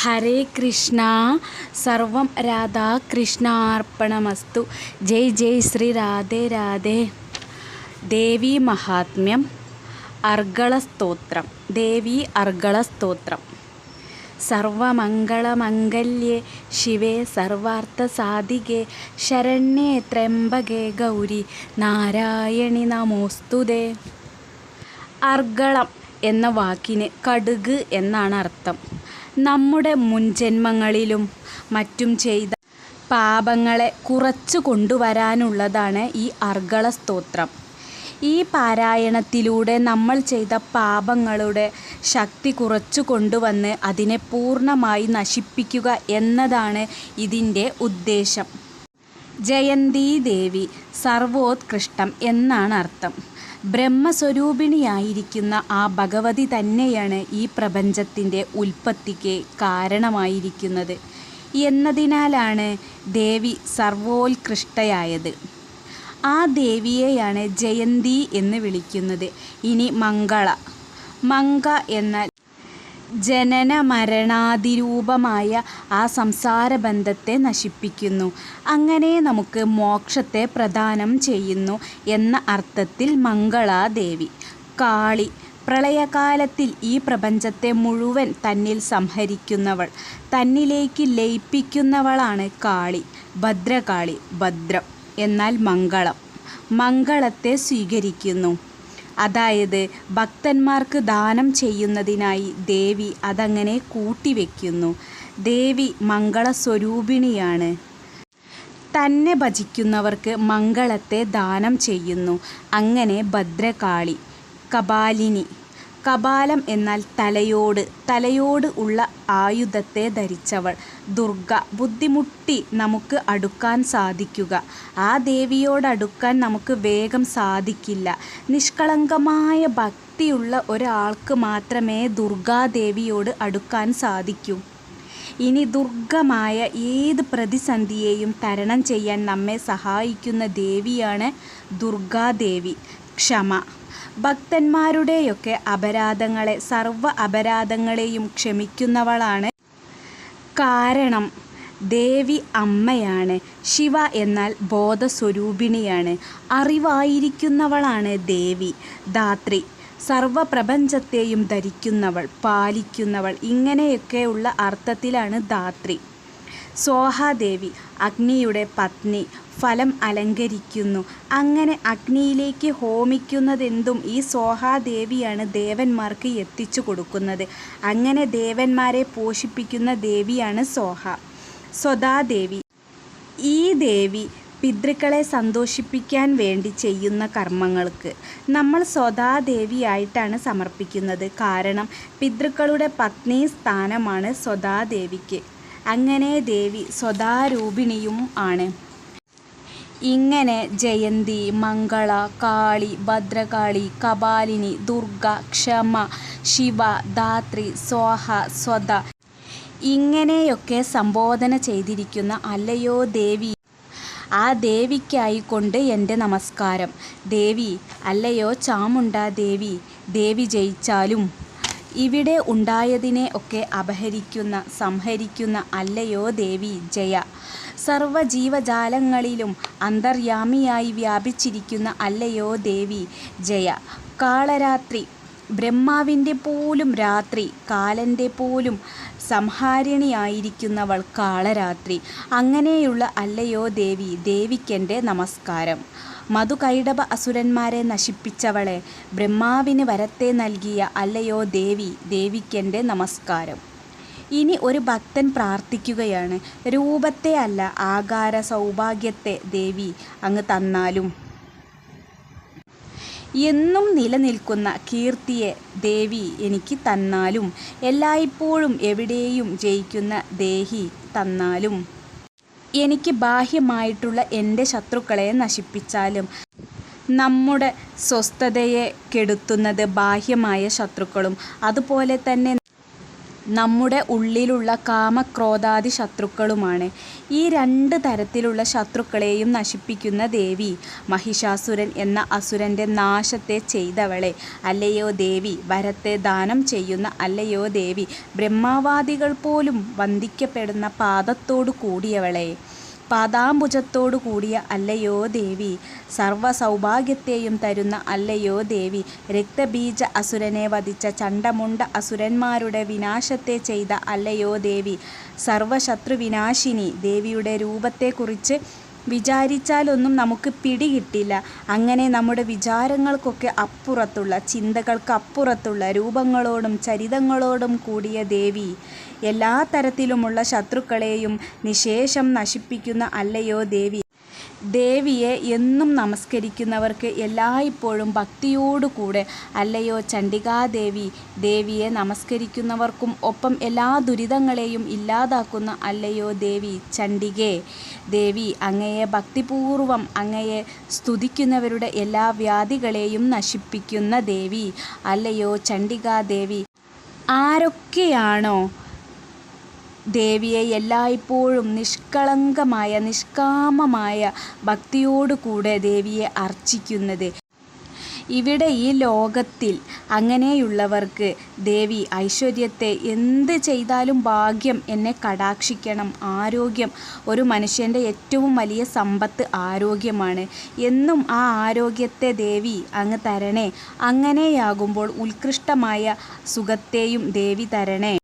ഹരേ കൃഷ്ണ. സർവം രാധാകൃഷ്ണാർപ്പണമസ്തു. ജയ് ജയ് ശ്രീ രാധേ രാധേ. ദേവി മഹാത്മ്യം. അർഗളസ്തോത്രം. ദേവി അർഗളസ്തോത്രം. സർവമംഗളമംഗല്യേ ശിവേ സർവാർത്ഥസാധികേ. ശരണ്യേ ത്രംബകേ ഗൗരി. നാരായണി നമോസ്തുതേ അർഗളം എന്ന വാക്കിന് കടുക് എന്നാണ് അർത്ഥം. നമ്മുടെ മുൻജന്മങ്ങളിലും മറ്റും ചെയ്ത പാപങ്ങളെ കുറച്ചു കൊണ്ടുവരാനുള്ളതാണ് ഈ അർഗള സ്തോത്രം ഈ പാരായണത്തിലൂടെ നമ്മൾ ചെയ്ത പാപങ്ങളുടെ ശക്തി കുറച്ചു കൊണ്ടുവന്ന് അതിനെ പൂർണമായി നശിപ്പിക്കുക എന്നതാണ് ഇതിന്റെ ഉദ്ദേശം. ജയന്തി ദേവി സർവോത്കൃഷ്ടം എന്നാണ് അർത്ഥം. ബ്രഹ്മസ്വരൂപിണിയായിരിക്കുന്ന ആ ഭഗവതി തന്നെയാണ് ഈ പ്രപഞ്ചത്തിന്റെ ഉൽപ്പത്തിക്ക് കാരണമായിരിക്കുന്നത് എന്നതിനാലാണ് ദേവി സർവോത്കൃഷ്ടയായത്. ആ ദേവിയെയാണ് ജയന്തി എന്ന് വിളിക്കുന്നത്. ഇനി മംഗള. മംഗ എന്നാൽ ജനന മരണാതിരൂപമായ ആ സംസാര ബന്ധത്തെ നശിപ്പിക്കുന്നു. അങ്ങനെ നമുക്ക് മോക്ഷത്തെ പ്രദാനം ചെയ്യുന്നു എന്ന അർത്ഥത്തിൽ മംഗളാദേവി. കാളി പ്രളയകാലത്തിൽ ഈ പ്രപഞ്ചത്തെ മുഴുവൻ തന്നിൽ സംഹരിക്കുന്നവൾ തന്നിലേക്ക് ലയിപ്പിക്കുന്നവളാണ് കാളി ഭദ്രകാളി ഭദ്രം എന്നാൽ മംഗളം. മംഗളത്തെ സ്വീകരിക്കുന്നു. അതായത് ഭക്തന്മാർക്ക് ദാനം ചെയ്യുന്നതിനായി ദേവി അതങ്ങനെ കൂട്ടിവെക്കുന്നു. ദേവി മംഗളസ്വരൂപിണിയാണ്. തന്നെ ഭജിക്കുന്നവർക്ക് മംഗളത്തെ ദാനം ചെയ്യുന്നു. അങ്ങനെ ഭദ്രകാളി കപാലിനി കപാലം എന്നാൽ തലയോട് തലയോട് ഉള്ള ആയുധത്തെ ധരിച്ചവൾ. ദുർഗ ബുദ്ധിമുട്ടി നമുക്ക് അടുക്കാൻ സാധിക്കുക. ആ ദേവിയോടടുക്കാൻ നമുക്ക് വേഗം സാധിക്കില്ല. നിഷ്കളങ്കമായ ഭക്തിയുള്ള ഒരാൾക്ക് മാത്രമേ ദുർഗാദേവിയോട് അടുക്കാൻ സാധിക്കൂ. ഇനി ദുർഗമായ ഏത് പ്രതിസന്ധിയെയും തരണം ചെയ്യാൻ നമ്മെ സഹായിക്കുന്ന ദേവിയാണ് ദുർഗാദേവി. ക്ഷമ. ഭക്തന്മാരുടെയൊക്കെ അപരാധങ്ങളെ സർവ അപരാധങ്ങളെയും ക്ഷമിക്കുന്നവളാണ്. കാരണം ദേവി അമ്മയാണ്. ശിവ എന്നാൽ ബോധസ്വരൂപിണിയാണ്. അറിവായിരിക്കുന്നവളാണ് ദേവി. ധാത്രി സർവപ്രപഞ്ചത്തെയും ധരിക്കുന്നവൾ പാലിക്കുന്നവൾ ഇങ്ങനെയൊക്കെയുള്ള അർത്ഥത്തിലാണ് ധാത്രി. സോഹാദേവി അഗ്നിയുടെ പത്നി ഫലം അലങ്കരിക്കുന്നു. അങ്ങനെ അഗ്നിയിലേക്ക് ഹോമിക്കുന്നതെന്തും ഈ സോഹാദേവിയാണ് ദേവന്മാർക്ക് എത്തിച്ചു കൊടുക്കുന്നത്. അങ്ങനെ ദേവന്മാരെ പോഷിപ്പിക്കുന്ന ദേവിയാണ് സോഹ. സ്വതാദേവി. ഈ ദേവി പിതൃക്കളെ സന്തോഷിപ്പിക്കാൻ വേണ്ടി ചെയ്യുന്ന കർമ്മങ്ങൾക്ക് നമ്മൾ സ്വതാദേവിയായിട്ടാണ് സമർപ്പിക്കുന്നത്. കാരണം പിതൃക്കളുടെ പത്നി സ്ഥാനമാണ് സ്വതാദേവിക്ക്. അങ്ങനെ ദേവി സ്വതാരൂപിണിയും ആണ്. ഇങ്ങനെ ജയന്തി മംഗള കാളി ഭദ്രകാളി കപാലിനി ദുർഗ ക്ഷമ ശിവ ധാത്രി സ്വാഹ സ്വത. ഇങ്ങനെയൊക്കെ സംബോധന ചെയ്തിരിക്കുന്ന അല്ലയോ ദേവി? ആ ദേവിക്കായിക്കൊണ്ട് എന്റെ നമസ്കാരം. ദേവി അല്ലയോ ചാമുണ്ട ദേവി? ദേവി ജയിച്ചാലും ഇവിടെ ഉണ്ടായതിനെ ഒക്കെ അപഹരിക്കുന്ന സംഹരിക്കുന്ന അല്ലയോ ദേവി ജയ. സർവജീവജാലങ്ങളിലും അന്തർയാമിയായി വ്യാപിച്ചിരിക്കുന്ന അല്ലയോ ദേവി ജയ. കാളരാത്രി ബ്രഹ്മാവിന്റെ പോലും രാത്രി കാലന്റെ പോലും സംഹാരിണിയായിരിക്കുന്നവൾ കാളരാത്രി. അങ്ങനെയുള്ള അല്ലയോ ദേവി ദേവിക്കെന്റെ നമസ്കാരം. മധുകൈടഭ അസുരന്മാരെ നശിപ്പിച്ചവളെ ബ്രഹ്മാവിന് വരത്തെ നൽകിയ അല്ലയോ ദേവി ദേവിക്കെന്റെ നമസ്കാരം. ഇനി ഒരു ഭക്തൻ പ്രാർത്ഥിക്കുകയാണ്. രൂപത്തെ അല്ല ആകാര സൗഭാഗ്യത്തെ ദേവി അങ്ങ് തന്നാലും. എന്നും നിലനിൽക്കുന്ന കീർത്തിയെ ദേവി എനിക്ക് തന്നാലും. എല്ലായ്പ്പോഴും എവിടെയും ജയിക്കുന്ന ദേഹി തന്നാലും. എനിക്ക് ബാഹ്യമായിട്ടുള്ള എന്റെ ശത്രുക്കളെ നശിപ്പിച്ചാലും നമ്മുടെ സ്വസ്ഥതയെ കെടുത്തുന്നത് ബാഹ്യമായ ശത്രുക്കളും. അതുപോലെ തന്നെ നമ്മുടെ ഉള്ളിലുള്ള കാമക്രോധാദി ശത്രുക്കളുമാണ്. ഈ രണ്ട് തരത്തിലുള്ള ശത്രുക്കളെയും നശിപ്പിക്കുന്ന ദേവി മഹിഷാസുരൻ എന്ന അസുരന്റെ നാശത്തെ ചെയ്തവളെ. അല്ലയോ ദേവി വരത്തെ ദാനം ചെയ്യുന്ന അല്ലയോ ദേവി ബ്രഹ്മവാദികൾ പോലും വന്ദിക്കപ്പെടുന്ന പാദത്തോടു കൂടിയവളെ. പാദാംബുജത്തോടു കൂടിയ അല്ലയോ ദേവി? സർവസൗഭാഗ്യത്തെയും തരുന്ന അല്ലയോ ദേവി? രക്തബീജ അസുരനെ വധിച്ച ചണ്ടമുണ്ട അസുരന്മാരുടെ വിനാശത്തെ ചെയ്ത അല്ലയോ ദേവി? സർവശത്രുവിനാശിനി ദേവിയുടെ രൂപത്തെക്കുറിച്ച് വിചാരിച്ചാലൊന്നും നമുക്ക് പിടികിട്ടില്ല. അങ്ങനെ നമ്മുടെ വിചാരങ്ങൾക്കൊക്കെ അപ്പുറത്തുള്ള ചിന്തകൾക്ക് അപ്പുറത്തുള്ള രൂപങ്ങളോടും ചരിതങ്ങളോടും കൂടിയ ദേവി എല്ലാ തരത്തിലുമുള്ള ശത്രുക്കളെയും നിശേഷം നശിപ്പിക്കുന്ന അല്ലയോ ദേവി? ദേവിയെ എന്നും നമസ്കരിക്കുന്നവർക്ക് എല്ലായ്പ്പോഴും ഭക്തിയോടുകൂടെ അല്ലയോ ചണ്ഡികാദേവി ദേവിയെ നമസ്കരിക്കുന്നവർക്കും ഒപ്പം എല്ലാ ദുരിതങ്ങളെയും ഇല്ലാതാക്കുന്ന അല്ലയോ ദേവി ചണ്ഡികേ. ദേവി അങ്ങയെ ഭക്തിപൂർവം അങ്ങയെ സ്തുതിക്കുന്നവരുടെ എല്ലാ വ്യാധികളെയും നശിപ്പിക്കുന്ന ദേവി. അല്ലയോ ചണ്ഡികാദേവി ആരൊക്കെയാണോ ദേവിയെ എല്ലായ്പ്പോഴും നിഷ്കളങ്കമായ നിഷ്കാമമായ ഭക്തിയോടുകൂടെ ദേവിയെ അർച്ചിക്കുന്നത്. ഇവിടെ ഈ ലോകത്തിൽ അങ്ങനെയുള്ളവർക്ക് ദേവി ഐശ്വര്യത്തെ എന്ത് ചെയ്താലും ഭാഗ്യം എന്നെ കടാക്ഷിക്കണം. ആരോഗ്യം ഒരു മനുഷ്യന്റെ ഏറ്റവും വലിയ സമ്പത്ത് ആരോഗ്യമാണ്. എന്നും ആ ആരോഗ്യത്തെ ദേവി അങ്ങ് തരണേ. അങ്ങനെയാകുമ്പോൾ ഉത്കൃഷ്ടമായ സുഖത്തെയും ദേവി തരണേ.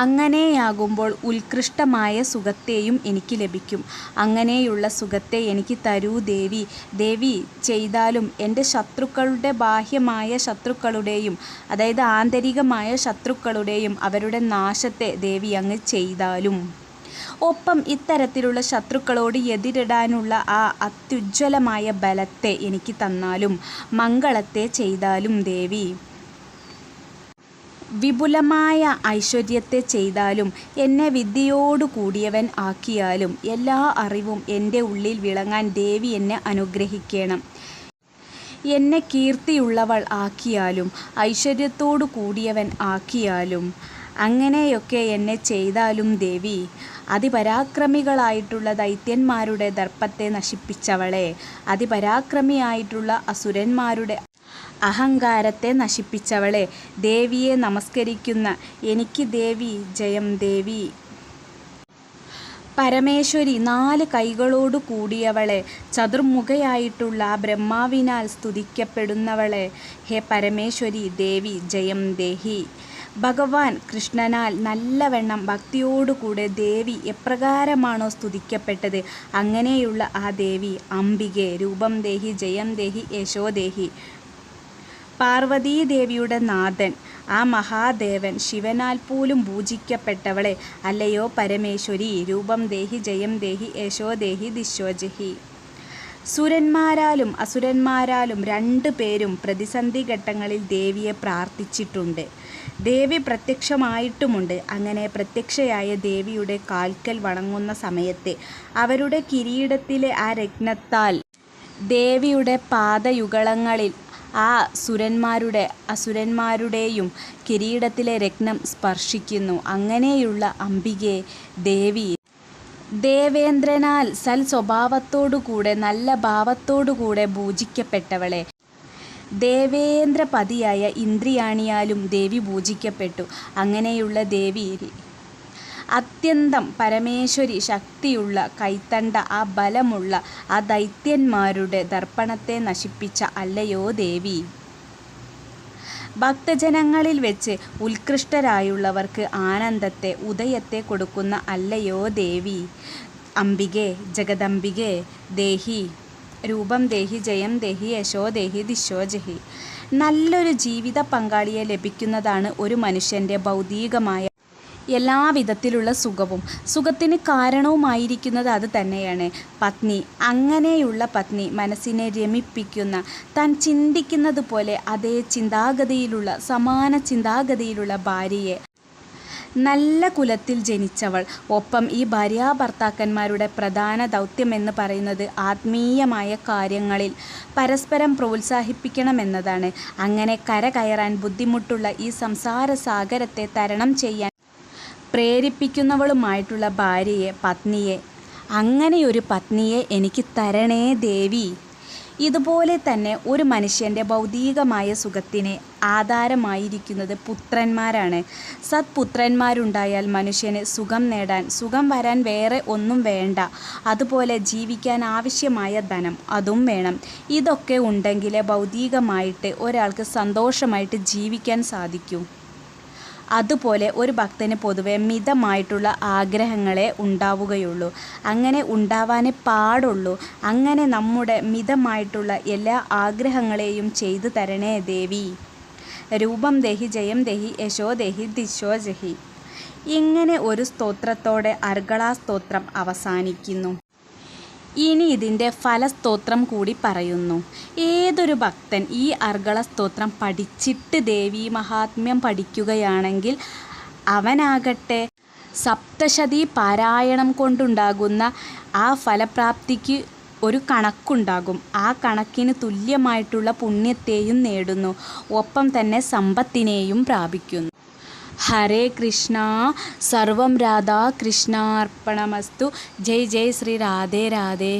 അങ്ങനെയാകുമ്പോൾ ഉത്കൃഷ്ടമായ സുഖത്തെയും എനിക്ക് ലഭിക്കും. അങ്ങനെയുള്ള സുഖത്തെ എനിക്ക് തരൂ ദേവി. ദേവി ചെയ്താലും എന്റെ ശത്രുക്കളുടെ ബാഹ്യമായ ശത്രുക്കളുടെയും അതായത് ആന്തരികമായ ശത്രുക്കളുടെയും അവരുടെ നാശത്തെ ദേവി അങ്ങ് ചെയ്താലും. ഒപ്പം ഇത്തരത്തിലുള്ള ശത്രുക്കളോട് എതിരിടാനുള്ള ആ അത്യുജ്വലമായ ബലത്തെ എനിക്ക് തന്നാലും മംഗളത്തെ ചെയ്താലും ദേവി. വിപുലമായ ഐശ്വര്യത്തെ ചെയ്താലും എന്നെ വിദ്യയോടു കൂടിയവൻ ആക്കിയാലും എല്ലാ അറിവും എന്റെ ഉള്ളിൽ വിളങ്ങാൻ ദേവി എന്നെ അനുഗ്രഹിക്കണം. എന്നെ കീർത്തിയുള്ളവൾ ആക്കിയാലും ഐശ്വര്യത്തോടു കൂടിയവൻ ആക്കിയാലും അങ്ങനെയൊക്കെ എന്നെ ചെയ്താലും ദേവി അതിപരാക്രമികളായിട്ടുള്ള ദൈത്യന്മാരുടെ ദർപ്പത്തെ നശിപ്പിച്ചവളെ അതിപരാക്രമിയായിട്ടുള്ള അസുരന്മാരുടെ അഹങ്കാരത്തെ നശിപ്പിച്ചവളെ. ദേവിയെ നമസ്കരിക്കുന്ന എനിക്ക് ദേവി ജയം ദേവി. പരമേശ്വരി നാല് കൈകളോടു കൂടിയവളെ. ചതുർമുഖയായിട്ടുള്ള ബ്രഹ്മാവിനാൽ സ്തുതിക്കപ്പെടുന്നവളെ. ഹേ പരമേശ്വരി ദേവി ജയം ദേഹി. ഭഗവാൻ കൃഷ്ണനാൽ നല്ലവണ്ണം ഭക്തിയോടുകൂടെ ദേവി എപ്രകാരമാണോ സ്തുതിക്കപ്പെട്ടത്? അങ്ങനെയുള്ള ആ ദേവി അംബികെ രൂപം ദേഹി ജയം ദേഹി യശോദേഹി പാർവതീദേവിയുടെ നാഥൻ. ആ മഹാദേവൻ ശിവനാൽ പോലും പൂജിക്കപ്പെട്ടവളെ. അല്ലയോ പരമേശ്വരി രൂപം ദേഹി ജയം ദേഹി യശോദേഹി ദിശോജഹി സുരന്മാരാലും അസുരന്മാരാലും രണ്ടു പേരും പ്രതിസന്ധി ഘട്ടങ്ങളിൽ ദേവിയെ പ്രാർത്ഥിച്ചിട്ടുണ്ട്. ദേവി പ്രത്യക്ഷമായിട്ടുമുണ്ട്. അങ്ങനെ പ്രത്യക്ഷയായ ദേവിയുടെ കാൽക്കൽ വണങ്ങുന്ന സമയത്തെ അവരുടെ കിരീടത്തിലെ ആ രത്നത്താൽ ദേവിയുടെ പാദയുഗളങ്ങളിൽ ആ സുരന്മാരുടെ അസുരന്മാരുടെയും കിരീടത്തിലെ രത്നം സ്പർശിക്കുന്നു. അങ്ങനെയുള്ള അംബികയെ ദേവി. ദേവേന്ദ്രനാൽ സൽ സ്വഭാവത്തോടുകൂടെ നല്ല ഭാവത്തോടുകൂടെ പൂജിക്കപ്പെട്ടവളെ. ദേവേന്ദ്രപതിയായ ഇന്ദ്രിയാണിയാലും ദേവി പൂജിക്കപ്പെട്ടു. അങ്ങനെയുള്ള ദേവി അത്യന്തം പരമേശ്വരി ശക്തിയുള്ള കൈത്തണ്ട ആ ബലമുള്ള ആ ദൈത്യന്മാരുടെ ദർപ്പണത്തെ നശിപ്പിച്ച അല്ലയോ ദേവി. ഭക്തജനങ്ങളിൽ വെച്ച് ഉത്കൃഷ്ടരായുള്ളവർക്ക് ആനന്ദത്തെ ഉദയത്തെ കൊടുക്കുന്ന അല്ലയോ ദേവി. അംബികെ ജഗദംബികെ ദേഹി. രൂപം ദേഹി ജയം ദേഹി യശോ ദേഹി ദിശോ ജഹി. നല്ലൊരു ജീവിത പങ്കാളിയെ ലഭിക്കുന്നതാണ് ഒരു മനുഷ്യന്റെ ഭൗതികമായ എല്ലാവിധത്തിലുള്ള സുഖവും. സുഖത്തിന് കാരണവുമായിരിക്കുന്നത് അത് തന്നെയാണ്. പത്നി അങ്ങനെയുള്ള പത്നി മനസ്സിനെ രമിപ്പിക്കുന്ന താൻ ചിന്തിക്കുന്നത് പോലെ അതേ ചിന്താഗതിയിലുള്ള സമാന ചിന്താഗതിയിലുള്ള ഭാര്യയെ നല്ല കുലത്തിൽ ജനിച്ചവൾ. ഒപ്പം ഈ ഭാര്യാഭർത്താക്കന്മാരുടെ പ്രധാന ദൗത്യമെന്ന് പറയുന്നത് ആത്മീയമായ കാര്യങ്ങളിൽ പരസ്പരം പ്രോത്സാഹിപ്പിക്കണമെന്നതാണ്. അങ്ങനെ കരകയറാൻ ബുദ്ധിമുട്ടുള്ള ഈ സംസാര സാഗരത്തെ തരണം ചെയ്യാൻ പ്രേരിപ്പിക്കുന്നവളുമായിട്ടുള്ള ഭാര്യയെ പത്നിയെ. അങ്ങനെയൊരു പത്നിയെ എനിക്ക് തരണേ ദേവി. ഇതുപോലെ തന്നെ ഒരു മനുഷ്യന്റെ ഭൗതികമായ സുഖത്തിന് ആധാരമായിരിക്കുന്നത് പുത്രന്മാരാണ്. സത്പുത്രന്മാരുണ്ടായാൽ മനുഷ്യന് സുഖം നേടാൻ സുഖം വരാൻ വേറെ ഒന്നും വേണ്ട. അതുപോലെ ജീവിക്കാൻ ആവശ്യമായ ധനം അതും വേണം. ഇതൊക്കെ ഉണ്ടെങ്കിലേ ഭൗതികമായിട്ട് ഒരാൾക്ക് സന്തോഷമായിട്ട് ജീവിക്കാൻ സാധിക്കൂ. അതുപോലെ ഒരു ഭക്തന് പൊതുവെ മിതമായിട്ടുള്ള ആഗ്രഹങ്ങളെ ഉണ്ടാവുകയുള്ളൂ. അങ്ങനെ ഉണ്ടാവാനേ പാടുള്ളൂ. അങ്ങനെ നമ്മുടെ മിതമായിട്ടുള്ള എല്ലാ ആഗ്രഹങ്ങളെയും ചെയ്തു തരണേ ദേവി. രൂപം ദേഹി ജയം ദേഹി യശോ ദേഹി ദിശോ ജഹി. ഇങ്ങനെ ഒരു സ്തോത്രത്തോടെ അർഗളാ സ്തോത്രം അവസാനിക്കുന്നു. ഇനി ഇതിന്റെ ഫലസ്തോത്രം കൂടി പറയുന്നു. ഏതൊരു ഭക്തൻ ഈ അർഗള സ്തോത്രം പഠിച്ചിട്ട് ദേവീ മഹാത്മ്യം പഠിക്കുകയാണെങ്കിൽ അവനാകട്ടെ സപ്തശതി പാരായണം കൊണ്ടുണ്ടാകുന്ന ആ ഫലപ്രാപ്തിക്ക് ഒരു കണക്കുണ്ടാകും. ആ കണക്കിന് തുല്യമായിട്ടുള്ള പുണ്യത്തെയും നേടുന്നു. ഒപ്പം തന്നെ സമ്പത്തിനെയും പ്രാപിക്കുന്നു. ഹരേ കൃഷ്ണ സർവം രാധാ കൃഷ്ണാർപ്പണമസ്തു ജയ് ജയ് ശ്രീ രാധേ രാധേ